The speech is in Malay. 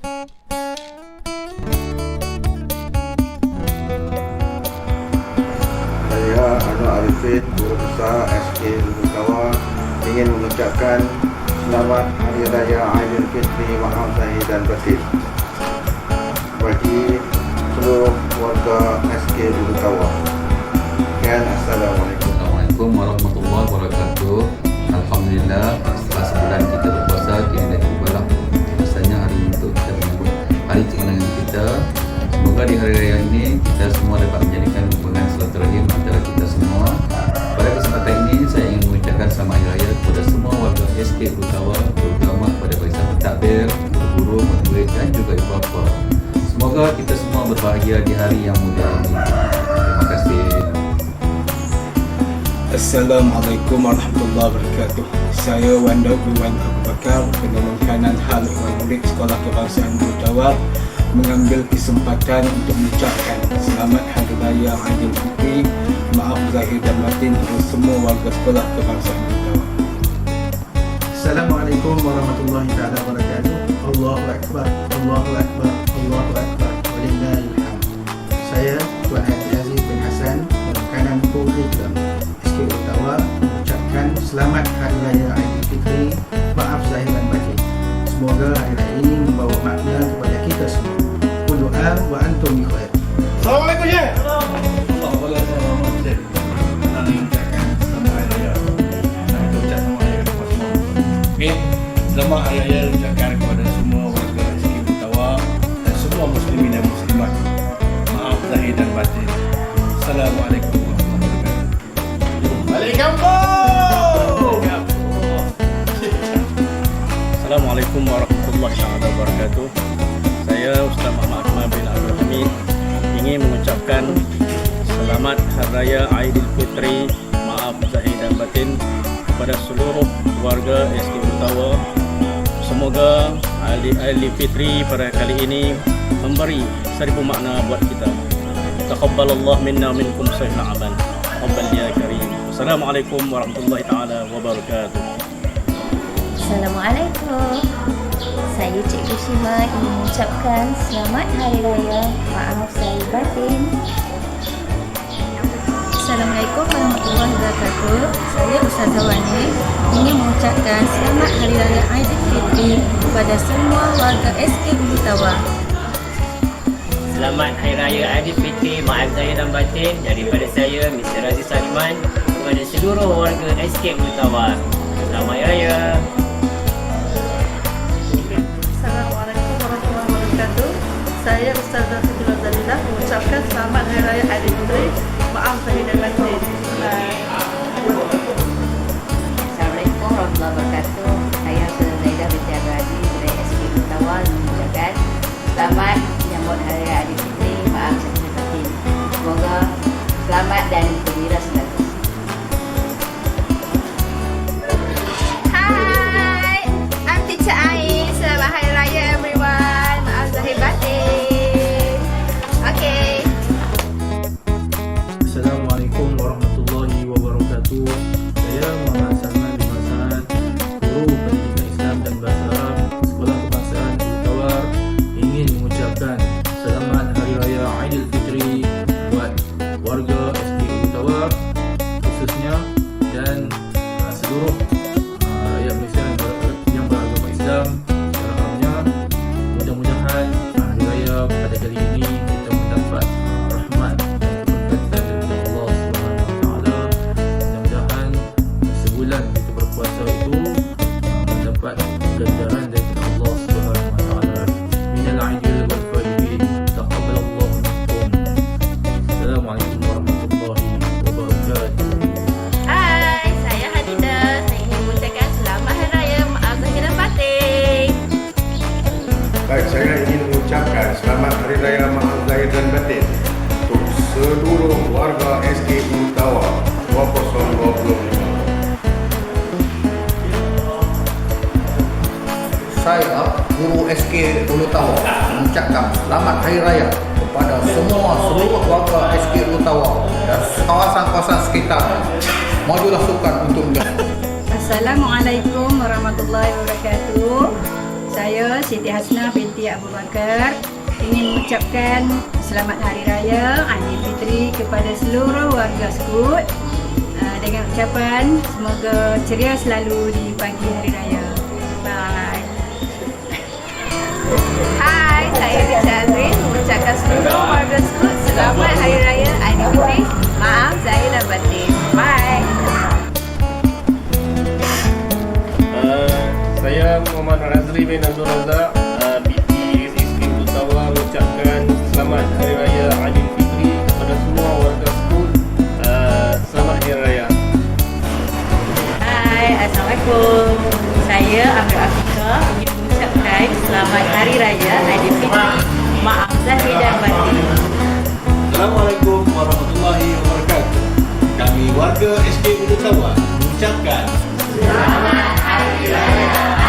Saya Anwar Arifin, Guru Besar SK Lubutawa ingin mengucapkan selamat Hari Raya Aidilfitri Maaf Zahir dan Batin bagi seluruh warga SK Lubutawa. Sekian, Assalamualaikum. Assalamualaikum warahmatullahi wabarakatuh barisan pentadbir, guru, murid dan juga ibu bapa semoga kita semua berbahagia di hari yang mulia ini terima kasih Assalamualaikum warahmatullahi wabarakatuh. Saya Wanda Wan Abu Bakar, penolong kanan Hal Ikhwan Murid Sekolah Kebangsaan Butawa mengambil kesempatan untuk mengucapkan selamat Hari Raya Aidilfitri, maaf zahir dan batin kepada semua warga sekolah Kebangsaan Butawa. Assalamualaikum warahmatullahi taala wabarakatuh. Allahu akbar. Allahu akbar. Allahu akbar. Walillahil hamd. Saya Tuan Haji Aziz bin Hassan, kanan Kurikulum SK Ottawa mengucapkan selamat Hari Raya Aidilfitri. Maaf zahir dan batin. Semoga hari raya ini membawa makna kepada kita semua. Kullu am wa antum bi khair. Assalamualaikum ya. Assalamualaikum Okey, selamat hari raya ucapkan kepada semua warga SK Butawa dan semua muslimin dan muslimat. Maaf zahir dan batin. Assalamualaikum warahmatullahi wabarakatuh. Balik kampung. Assalamualaikum warahmatullahi wabarakatuh. Saya Ustaz Muhammad Akmal bin Abdul Hamid ingin mengucapkan selamat Hari Raya Aidilfitri, maaf zahir dan batin kepada seluruh warga SK Utawa. Semoga Aidilfitri pada kali ini memberi seribu makna buat kita. Taqabbalallah minna minkum sahihna amal. Taqabbal ya karim. Assalamualaikum warahmatullahi taala wabarakatuh. Assalamualaikum. Saya Cikgu Shima ingin mengucapkan selamat Hari Raya. Maaf saya batin. Wabarakatuh. Saya Ustazah Wani ingin mengucapkan selamat Hari Raya Aidilfitri kepada semua warga SK Butawa. Selamat Hari Raya Aidilfitri, maaf zahir dan batin daripada saya Mr. Aziz Saliman kepada seluruh warga SK Utawa. Selamat Hari Raya. Wabarakatuh. Saya Zaidah binti Aziz dari SK Butawa mengucapkan selamat menyambut Hari Raya Aidilfitri. Maaf saya. Semoga selamat dan gembira selalu. Selamat Hari Raya Maaf Zahir dan Batin untuk seluruh warga SK Utawa 2025. Saya Guru SK Utawa mengucapkan selamat Hari Raya kepada semua seluruh warga SK Utawa dan kawasan-kawasan sekitar. Majulah sukan untuk menjadi Assalamualaikum warahmatullahi wabarakatuh. saya Siti Hasnah binti Abu Bakar ingin mengucapkan Selamat Hari Raya Aidilfitri kepada seluruh warga Skut uh, dengan ucapan semoga ceria selalu di pagi Hari Raya. Bye. Hai, saya Richa Azrin mengucapkan seluruh warga Skut Selamat Hari Raya Aidilfitri. Maaf Zahir dan batin. Bye. Uh, saya Muhammad Razli bin Abdul Razak selamat Hari Raya Aidilfitri kepada semua warga Skut. Uh, selamat Hari Raya. Hai, Assalamualaikum. Saya Amir Afika ingin mengucapkan Selamat Hari Raya Aidilfitri. Maaf Zahir dan batin. Assalamualaikum warahmatullahi wabarakatuh. Kami warga SK Ulu Tawar mengucapkan Selamat Hari Raya